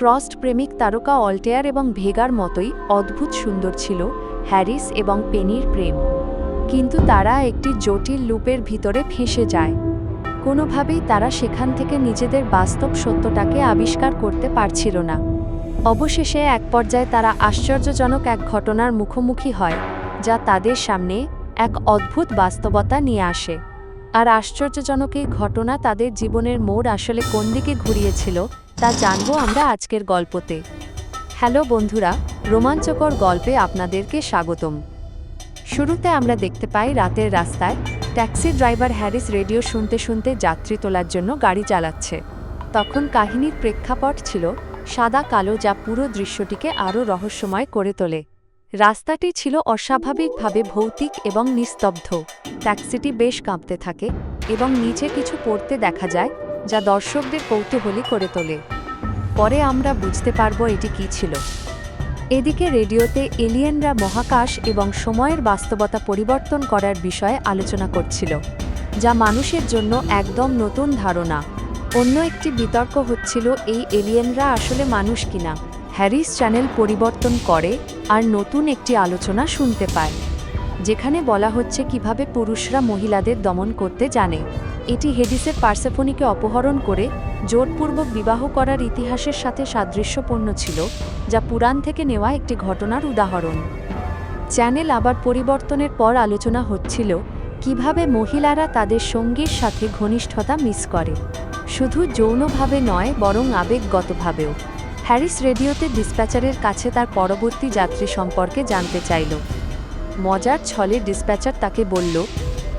Crossed প্রেমিক তারকা Altair এবং ভেগার মতোই অদ্ভুত সুন্দর ছিল হ্যারিস এবং পেনির প্রেম। কিন্তু তারা একটি জটিল লুপের ভিতরে ফেঁসে যায়। কোনোভাবেই তারা সেখান থেকে নিজেদের বাস্তব সত্যটাকে আবিষ্কার করতে পারছিল না। অবশেষে এক পর্যায়ে তারা আশ্চর্যজনক এক ঘটনার মুখোমুখি হয়, যা তাদের সামনে এক অদ্ভুত বাস্তবতা নিয়ে আসে। আর আশ্চর্যজনক এই ঘটনা তাদের জীবনের মোড় আসলে কোন দিকে ঘুরিয়েছিল তা জানব আমরা আজকের গল্পতে। হ্যালো বন্ধুরা, রোমাঞ্চকর গল্পে আপনাদেরকে স্বাগতম। শুরুতে আমরা দেখতে পাই রাতের রাস্তায় ট্যাক্সি ড্রাইভার হ্যারিস রেডিও শুনতে শুনতে যাত্রী তোলার জন্য গাড়ি চালাচ্ছে। তখন কাহিনীর প্রেক্ষাপট ছিল সাদা কালো যা পুরো দৃশ্যটিকে আরও রহস্যময় করে তোলে। রাস্তাটি ছিল অস্বাভাবিকভাবে ভৌতিক এবং নিস্তব্ধ। ট্যাক্সিটি বেশ কাঁপতে থাকে এবং নিচে কিছু পড়তে দেখা যায় যা দর্শকদের কৌতূহলী করে তোলে। পরে আমরা বুঝতে পারব এটি কী ছিল। এদিকে রেডিওতে এলিয়েনরা মহাকাশ এবং সময়ের বাস্তবতা পরিবর্তন করার বিষয়ে আলোচনা করছিল, যা মানুষের জন্য একদম নতুন ধারণা। অন্য একটি বিতর্ক হচ্ছিল, এই এলিয়েনরা আসলে মানুষ কিনা? হ্যারিস চ্যানেল পরিবর্তন করে আর নতুন একটি আলোচনা শুনতে পায়, যেখানে বলা হচ্ছে কীভাবে পুরুষরা মহিলাদের দমন করতে জানে। এটি হেডিসের পার্সেফোনিকে অপহরণ করে জোরপূর্বক বিবাহ করার ইতিহাসের সাথে সাদৃশ্যপূর্ণ ছিল, যা পুরাণ থেকে নেওয়া একটি ঘটনার উদাহরণ। চ্যানেল আবার পরিবর্তনের পর আলোচনা হচ্ছিল, কীভাবে মহিলারা তাদের সঙ্গীর সাথে ঘনিষ্ঠতা মিস করে। শুধু যৌনভাবে নয়, বরং আবেগগতভাবেও। হ্যারিস রেডিওতে ডিসপ্যাচারের কাছে তার পরবর্তী যাত্রী সম্পর্কে জানতে চাইল। মজার ছলে ডিসপ্যাচার তাকে বলল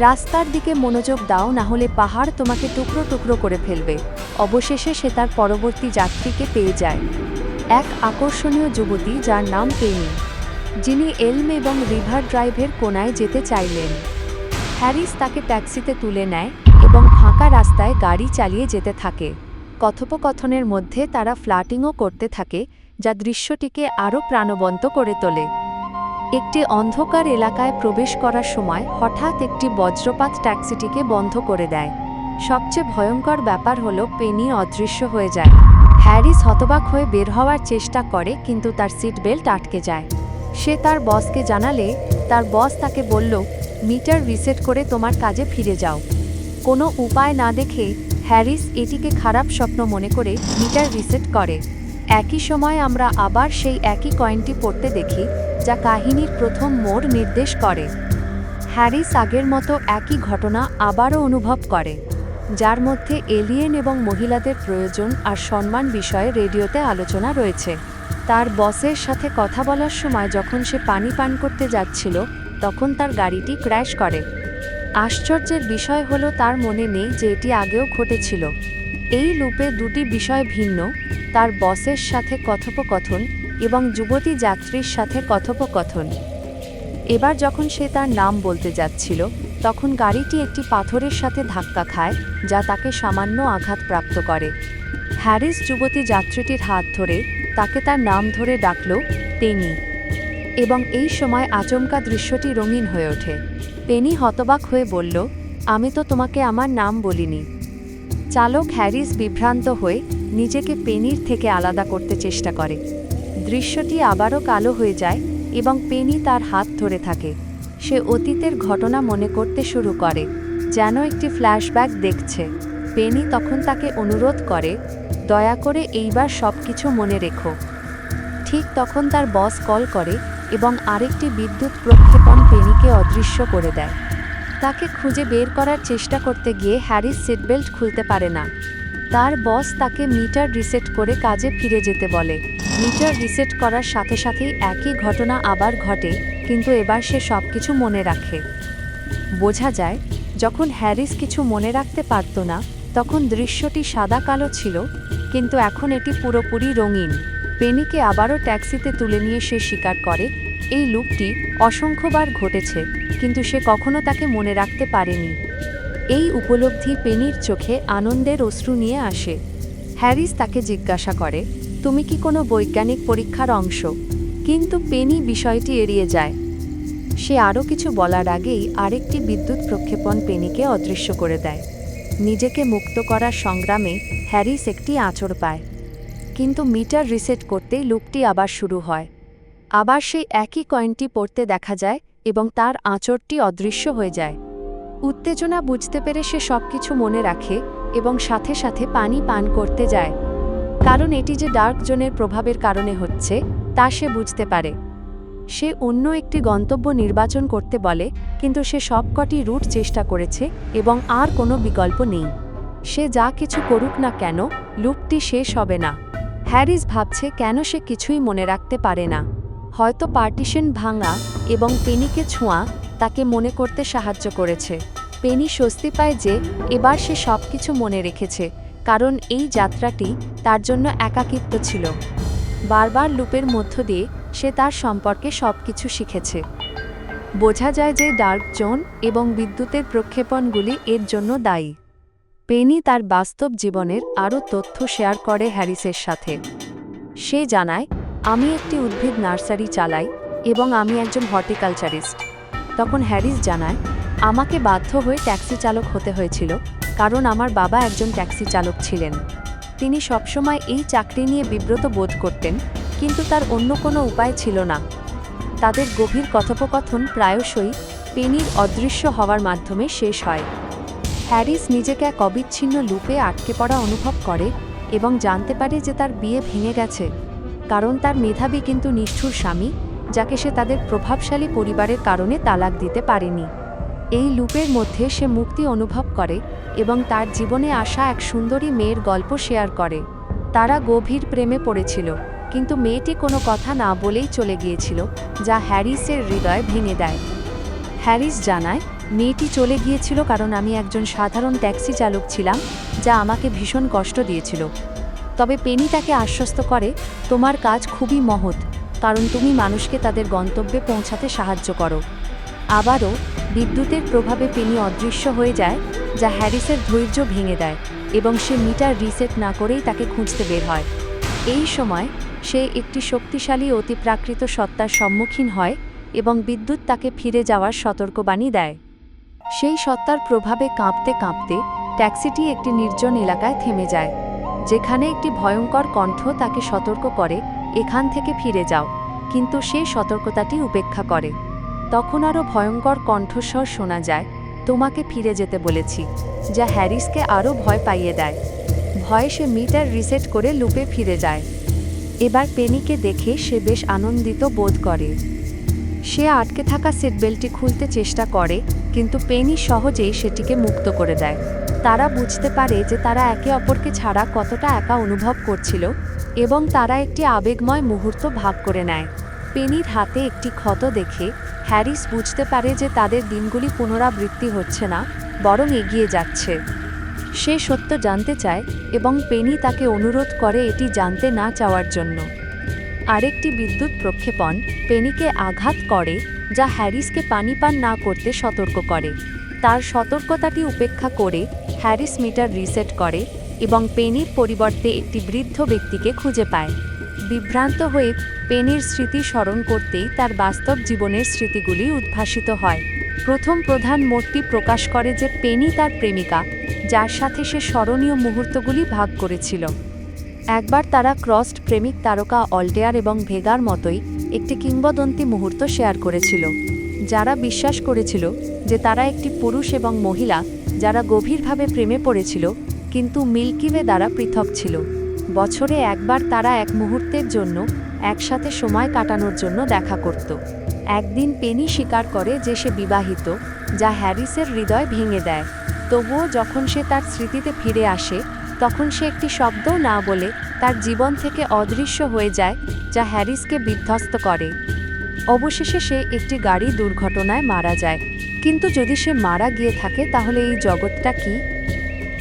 রাস্তার দিকে মনোযোগ দাও, না হলে পাহাড় তোমাকে টুকরো টুকরো করে ফেলবে। অবশেষে সে তার পরবর্তী যাত্রীকে পেয়ে যায়। এক আকর্ষণীয় যুবতী, যার নাম পেনি, যিনি এলম এবং রিভার ড্রাইভের কোনায় যেতে চাইলেন। হ্যারিস তাকে ট্যাক্সিতে তুলে নেয় এবং ফাঁকা রাস্তায় গাড়ি চালিয়ে যেতে থাকে। কথোপকথনের মধ্যে তারা ফ্লাটিংও করতে থাকে, যা দৃশ্যটিকে আরও প্রাণবন্ত করে তোলে। একটি অন্ধকার এলাকায় প্রবেশ করার সময় হঠাৎ একটি বজ্রপাত ট্যাক্সিটিকে বন্ধ করে দেয়। সবচেয়ে ভয়ঙ্কর ব্যাপার হল পেনি অদৃশ্য হয়ে যায়। হ্যারিস হতবাক হয়ে বের হওয়ার চেষ্টা করে, কিন্তু তার সিট বেল্ট আটকে যায়। সে তার বসকে জানালে, তার বস তাকে বলল, মিটার রিসেট করে তোমার কাজে ফিরে যাও। কোনো উপায় না দেখে হ্যারিস এটিকে খারাপ স্বপ্ন মনে করে মিটার রিসেট করে। একই সময় আমরা আবার সেই একই কয়েনটি পড়তে দেখি যা কাহিনীর প্রথম মোড় নির্দেশ করে। হ্যারিস আগের মতো একই ঘটনা আবারও অনুভব করে, যার মধ্যে এলিয়েন এবং মহিলাদের প্রয়োজন আর সম্মান বিষয়ে রেডিওতে আলোচনা রয়েছে। তার বসের সাথে কথা বলার সময় যখন সে পানি পান করতে যাচ্ছিল, তখন তার গাড়িটি ক্র্যাশ করে। আশ্চর্যের বিষয় হলো তার মনে নেই যে এটি আগেও ঘটেছিল। এই লুপে দুটি বিষয় ভিন্ন, তার বসের সাথে কথোপকথন এবং যুবতী যাত্রীর সাথে কথোপকথন। এবার যখন সে তার নাম বলতে যাচ্ছিল, তখন গাড়িটি একটি পাথরের সাথে ধাক্কা খায়, যা তাকে সামান্য আঘাতপ্রাপ্ত করে। হ্যারিস যুবতী যাত্রীটির হাত ধরে তাকে তার নাম ধরে ডাকল, পেনি। এবং এই সময় আচমকা দৃশ্যটি রঙিন হয়ে ওঠে। পেনি হতবাক হয়ে বলল, আমি তো তোমাকে আমার নাম বলিনি। চালক হ্যারিস বিভ্রান্ত হয়ে নিজেকে পেনির থেকে আলাদা করতে চেষ্টা করে। দৃশ্যটি আবারও কালো হয়ে যায় এবং পেনি তার হাত ধরে থাকে। সে অতীতের ঘটনা মনে করতে শুরু করে, যেন একটি ফ্ল্যাশব্যাক দেখছে। পেনি তখন তাকে অনুরোধ করে, দয়া করে এইবার সব কিছু মনে রেখো। ঠিক তখন তার বস কল করে এবং আরেকটি বিদ্যুৎ প্রক্ষেপণ পেনিকে অদৃশ্য করে দেয়। তাকে খুঁজে বের করার চেষ্টা করতে গিয়ে হ্যারিস সিটবেল্ট খুলতে পারে না। তার বস তাকে মিটার রিসেট করে কাজে ফিরে যেতে বলে। মিটার রিসেট করার সাথে সাথেই একই ঘটনা আবার ঘটে, কিন্তু এবার সে সব কিছু মনে রাখে। বোঝা যায়, যখন হ্যারিস কিছু মনে রাখতে পারত না, তখন দৃশ্যটি সাদা কালো ছিল, কিন্তু এখন এটি পুরোপুরি রঙিন। পেনিকে আবারও ট্যাক্সিতে তুলে নিয়ে সে স্বীকার করে এই লুপটি অসংখ্যবার ঘটেছে, কিন্তু সে কখনো তাকে মনে রাখতে পারেনি। এই উপলব্ধি পেনির চোখে আনন্দের অশ্রু নিয়ে আসে। হ্যারিস তাকে জিজ্ঞাসা করে, তুমি কি কোনো বৈজ্ঞানিক পরীক্ষার অংশ? কিন্তু পেনি বিষয়টি এড়িয়ে যায়। সে আরও কিছু বলার আগেই আরেকটি বিদ্যুৎ প্রক্ষেপণ পেনিকে অদৃশ্য করে দেয়। নিজেকে মুক্ত করার সংগ্রামে হ্যারিস একটি আঁচড় পায়। কিন্তু মিটার রিসেট করতেই লুপটি আবার শুরু হয়। আবার সেই একই কয়েনটি পড়তে দেখা যায় এবং তার আঁচড়টি অদৃশ্য হয়ে যায়। উত্তেজনা বুঝতে পেরে সে সবকিছু মনে রাখে এবং সাথে সাথে পানি পান করতে যায়। কারণ এটি যে ডার্ক জোনের প্রভাবের কারণে হচ্ছে, তা সে বুঝতে পারে। সে অন্য একটি গন্তব্য নির্বাচন করতে বলে, কিন্তু সে সবকটি রুট চেষ্টা করেছে এবং আর কোনো বিকল্প নেই। সে যা কিছু করুক না কেন, লুপটি শেষ হবে না। হ্যারিস ভাবছে কেন সে কিছুই মনে রাখতে পারে না। হয়তো পার্টিশন ভাঙা এবং পেনিকে ছোঁয়া তাকে মনে করতে সাহায্য করেছে। পেনি স্বস্তি পায় যে এবার সে সব কিছু মনে রেখেছে, কারণ এই যাত্রাটি তার জন্য একাকিত্ব ছিল। বারবার লুপের মধ্য দিয়ে সে তার সম্পর্কে সব কিছু শিখেছে। বোঝা যায় যে ডার্ক জোন এবং বিদ্যুতের প্রক্ষেপণগুলি এর জন্য দায়ী। পেনি তার বাস্তব জীবনের আরও তথ্য শেয়ার করে হ্যারিসের সাথে। সে জানায় আমি একটি উদ্ভিদ নার্সারি চালাই এবং আমি একজন হর্টিকালচারিস্ট। তখন হ্যারিস জানায়, আমাকে বাধ্য হয়ে ট্যাক্সি চালক হতে হয়েছিল, কারণ আমার বাবা একজন ট্যাক্সি চালক ছিলেন। তিনি সবসময় এই চাকরি নিয়ে বিব্রত বোধ করতেন, কিন্তু তার অন্য কোনো উপায় ছিল না। তাদের গভীর কথোপকথন প্রায়শই পেনির অদৃশ্য হওয়ার মাধ্যমে শেষ হয়। হ্যারিস নিজেকে এক অবিচ্ছিন্ন লুপে আটকে পড়া অনুভব করে এবং জানতে পারে যে তার বিয়ে ভেঙে গেছে। কারণ তার মেধাবী কিন্তু নিষ্ঠুর স্বামী, যাকে সে তাদের প্রভাবশালী পরিবারের কারণে তালাক দিতে পারেনি। এই লুপের মধ্যে সে মুক্তি অনুভব করে এবং তার জীবনে আসা এক সুন্দরী মেয়ের গল্প শেয়ার করে। তারা গভীর প্রেমে পড়েছিল, কিন্তু মেয়েটি কোনো কথা না বলেই চলে গিয়েছিল, যা হ্যারিসের হৃদয় ভেঙে দেয়। হ্যারিস জানায়, মেয়েটি চলে গিয়েছিল কারণ আমি একজন সাধারণ ট্যাক্সি চালক ছিলাম, যা আমাকে ভীষণ কষ্ট দিয়েছিল। তবে পেনি তাকে আশ্বস্ত করে, তোমার কাজ খুবই মহৎ, কারণ তুমি মানুষকে তাদের গন্তব্যে পৌঁছাতে সাহায্য করো। আবারও বিদ্যুতের প্রভাবে পেনি অদৃশ্য হয়ে যায়, যা হ্যারিসের ধৈর্য ভেঙে দেয় এবং সে মিটার রিসেট না করেই তাকে খুঁজতে বের হয়। এই সময় সে একটি শক্তিশালী অতিপ্রাকৃত সত্তার সম্মুখীন হয় এবং বিদ্যুৎ তাকে ফিরে যাওয়ার সতর্কবাণী দেয়। সেই সত্তার প্রভাবে কাঁপতে কাঁপতে ট্যাক্সিটি একটি নির্জন এলাকায় থেমে যায়। যেখানে একটি ভয়ঙ্কর কণ্ঠ তাকে সতর্ক করে, এখান থেকে ফিরে যাও। কিন্তু সে সতর্কতাটি উপেক্ষা করে। তখন আরও ভয়ঙ্কর কণ্ঠস্বর শোনা যায়, তোমাকে ফিরে যেতে বলেছি। যা হ্যারিসকে আরও ভয় পাইয়ে দেয়। ভয়ে সে মিটার রিসেট করে লুপে ফিরে যায়। এবার পেনিকে দেখে সে বেশ আনন্দিত বোধ করে। সে আটকে থাকা সিটবেল্টটি খুলতে চেষ্টা করে, কিন্তু পেনি সহজেই সেটিকে মুক্ত করে দেয়। তারা বুঝতে পারে যে তারা একে অপরকে ছাড়া কতটা একা অনুভব করছিল এবং তারা একটি আবেগময় মুহূর্ত ভাগ করে নেয়। পেনির হাতে একটি ক্ষত দেখে হ্যারিস বুঝতে পারে যে তাদের দিনগুলি পুনরাবৃত্তি হচ্ছে না, বরং এগিয়ে যাচ্ছে। সে সত্য জানতে চায় এবং পেনি তাকে অনুরোধ করে এটি জানতে না চাওয়ার জন্য। আরেকটি বিদ্যুৎ প্রক্ষেপণ পেনিকে আঘাত করে, যা হ্যারিসকে পানি পান না করতে সতর্ক করে। তার সতর্কতাটি উপেক্ষা করে হ্যারিস মিটার রিসেট করে এবং পেনির পরিবর্তে একটি বৃদ্ধ ব্যক্তিকে খুঁজে পায়। বিভ্রান্ত হয়ে পেনির স্মৃতি স্মরণ করতেই তার বাস্তব জীবনের স্মৃতিগুলি উদ্ভাসিত হয়। প্রথম প্রধান মোড়টি প্রকাশ করে যে পেনি তার প্রেমিকা, যার সাথে সে স্মরণীয় মুহূর্তগুলি ভাগ করেছিল। একবার তারা ক্রসড প্রেমিক তারকা অল্টেয়ার এবং ভেগার মতোই একটি কিংবদন্তি মুহূর্ত শেয়ার করেছিল, যারা বিশ্বাস করেছিল যে তারা একটি পুরুষ এবং মহিলা যারা গভীরভাবে প্রেমে পড়েছিল, কিন্তু মিল্কিওয়ে দ্বারা পৃথক ছিল। বছরে একবার তারা এক মুহূর্তের জন্য একসাথে সময় কাটানোর জন্য দেখা করত। একদিন পেনি স্বীকার করে যে সে বিবাহিত, যা হ্যারিসের হৃদয় ভেঙে দেয়। তবুও যখন সে তার স্মৃতিতে ফিরে আসে, তখন সে একটি শব্দও না বলে তার জীবন থেকে অদৃশ্য হয়ে যায়, যা হ্যারিসকে বিধ্বস্ত করে। অবশেষে সে একটি গাড়ি দুর্ঘটনায় মারা যায়। কিন্তু যদি সে মারা গিয়ে থাকে, তাহলে এই জগৎটা কি?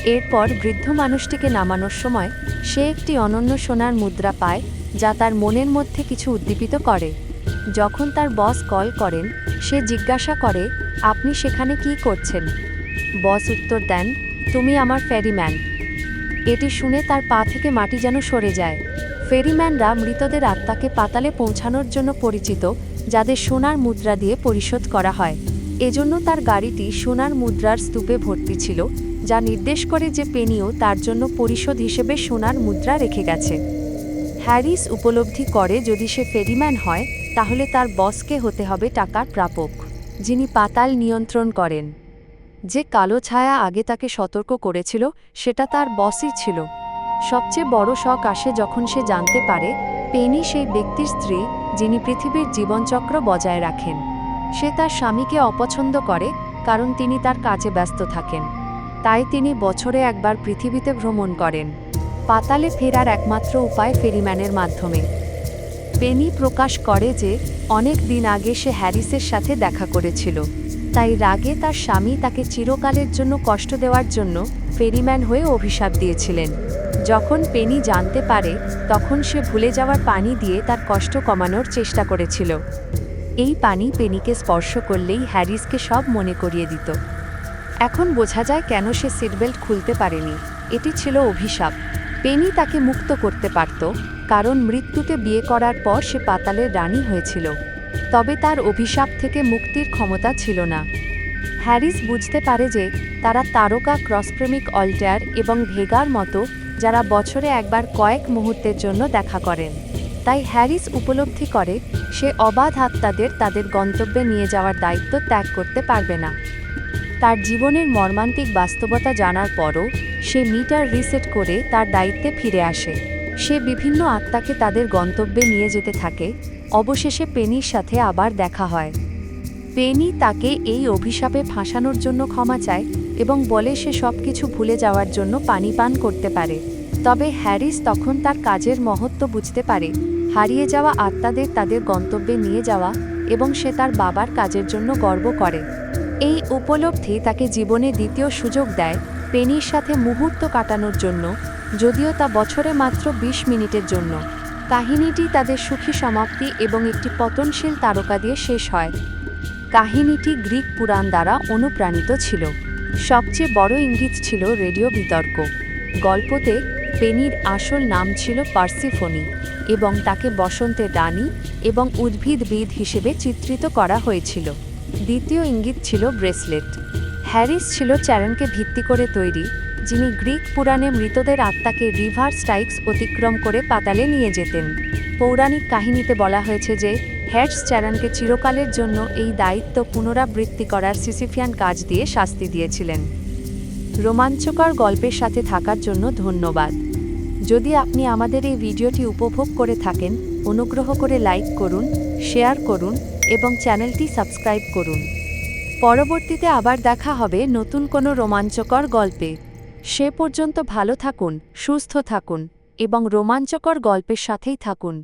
এরপর বৃদ্ধ মানুষটিকে নামানোর সময় সে একটি অনন্য সোনার মুদ্রা পায়, যা তার মনের মধ্যে কিছু উদ্দীপিত করে। যখন তার বস কল করেন, সে জিজ্ঞাসা করে, আপনি সেখানে কি করছেন? বস উত্তর দেন, তুমি আমার ফেরিম্যান। এটি শুনে তার পা থেকে মাটি যেন সরে যায়। ফেরিম্যানরা মৃতদের আত্মাকে পাতালে পৌঁছানোর জন্য পরিচিত যাদের সোনার মুদ্রা দিয়ে পরিশোধ করা হয়। এজন্য তার গাড়িটি সোনার মুদ্রার স্তূপে ভর্তি ছিল, যা নির্দেশ করে যে পেনিও তার জন্য পরিশোধ হিসেবে সোনার মুদ্রা রেখে গেছে। হ্যারিস উপলব্ধি করে যদি সে ফেরিম্যান হয়, তাহলে তার বসকে হতে হবে টাকার প্রাপক, যিনি পাতাল নিয়ন্ত্রণ করেন। যে কালো ছায়া আগে তাকে সতর্ক করেছিল, সেটা তার বসই ছিল। সবচেয়ে বড় শখ আসে যখন সে জানতে পারে, পেনি সেই ব্যক্তির স্ত্রী যিনি পৃথিবীর জীবনচক্র বজায় রাখেন। সে তার স্বামীকে অপছন্দ করে, কারণ তিনি তার কাজে ব্যস্ত থাকেন। তাই তিনি বছরে একবার পৃথিবীতে ভ্রমণ করেন। পাতালে ফেরার একমাত্র উপায় ফেরিম্যানের মাধ্যমে। পেনি প্রকাশ করে যে, অনেক দিন আগে সে হ্যারিসের সাথে দেখা করেছিল। তাই রাগে তার স্বামী তাকে চিরকালের জন্য কষ্ট দেওয়ার জন্য ফেরিম্যান হয়ে অভিশাপ দিয়েছিলেন। যখন পেনি জানতে পারে, তখন সে ভুলে যাওয়ার পানি দিয়ে তার কষ্ট কমানোর চেষ্টা করেছিল। এই পানি পেনিকে স্পর্শ করলেই হ্যারিসকে সব মনে করিয়ে দিত। এখন বোঝা যায় কেন সে সিটবেল্ট খুলতে পারেনি। এটি ছিল অভিশাপ। পেনি তাকে মুক্ত করতে পারত, কারণ মৃত্যুতে বিয়ে করার পর সে পাতালের রানী হয়েছিল। তবে তার অভিশাপ থেকে মুক্তির ক্ষমতা ছিল না। হ্যারিস বুঝতে পারে যে, তারা তারকা ক্রসপ্রেমিক অল্টার এবং ভেগার মতো যারা বছরে একবার কয়েক মুহূর্তের জন্য দেখা করেন। তাই হ্যারিস উপলব্ধি করে, সে অবাধ আত্মাদের তাদের গন্তব্যে নিয়ে যাওয়ার দায়িত্ব ত্যাগ করতে পারবে না। তার জীবনের মর্মান্তিক বাস্তবতা জানার পরও সে মিটার রিসেট করে তার দায়িত্বে ফিরে আসে। সে বিভিন্ন আত্মাকে তাদের গন্তব্যে নিয়ে যেতে থাকে। অবশেষে পেনির সাথে আবার দেখা হয়। পেনি তাকে এই অভিশাপে ফাঁসানোর জন্য ক্ষমা চায় এবং বলে সে সব কিছু ভুলে যাওয়ার জন্য পানি পান করতে পারে। তবে হ্যারিস তখন তার কাজের মহত্ব বুঝতে পারে। হারিয়ে যাওয়া আত্মাদের তাদের গন্তব্যে নিয়ে যাওয়া এবং সে তার বাবার কাজের জন্য গর্ব করে। এই উপলব্ধি তাকে জীবনে দ্বিতীয় সুযোগ দেয় পেনির সাথে মুহূর্ত কাটানোর জন্য, যদিও তা বছরে মাত্র ২০ মিনিটের জন্য। কাহিনীটি তাদের সুখী সমাপ্তি এবং একটি পতনশীল তারকা দিয়ে শেষ হয়। কাহিনীটি গ্রিক পুরাণ দ্বারা অনুপ্রাণিত ছিল। সবচেয়ে বড় ইঙ্গিত ছিল রেডিও বিতর্ক। গল্পতে পেনির আসল নাম ছিল পার্সিফোনি এবং তাকে বসন্তের রানী এবং উদ্ভিদবিদ হিসেবে চিত্রিত করা হয়েছিল। দ্বিতীয় ইঙ্গিত ছিল ব্রেসলেট। হ্যারিস ছিল চ্যারনকে ভিত্তি করে তৈরি, যিনি গ্রিক পুরাণে মৃতদের আত্মাকে রিভার স্টাইক্স অতিক্রম করে পাতালে নিয়ে যেতেন। পৌরাণিক কাহিনীতে বলা হয়েছে যে হ্যাটস চ্যারনকে চিরকালের জন্য এই দায়িত্ব পুনরাবৃত্তি করার সিসিফিয়ান কাজ দিয়ে শাস্তি দিয়েছিলেন। রোমাঞ্চকর গল্পের সাথে থাকার জন্য ধন্যবাদ। যদি আপনি আমাদের এই ভিডিওটি উপভোগ করে থাকেন, অনুগ্রহ করে লাইক করুন, শেয়ার করুন এবং চ্যানেলটি সাবস্ক্রাইব করুন। পরবর্তীতে আবার দেখা হবে নতুন কোনো রোমাঞ্চকর গল্পে। সে পর্যন্ত ভালো থাকুন, সুস্থ থাকুন এবং রোমাঞ্চকর গল্পের সাথেই থাকুন।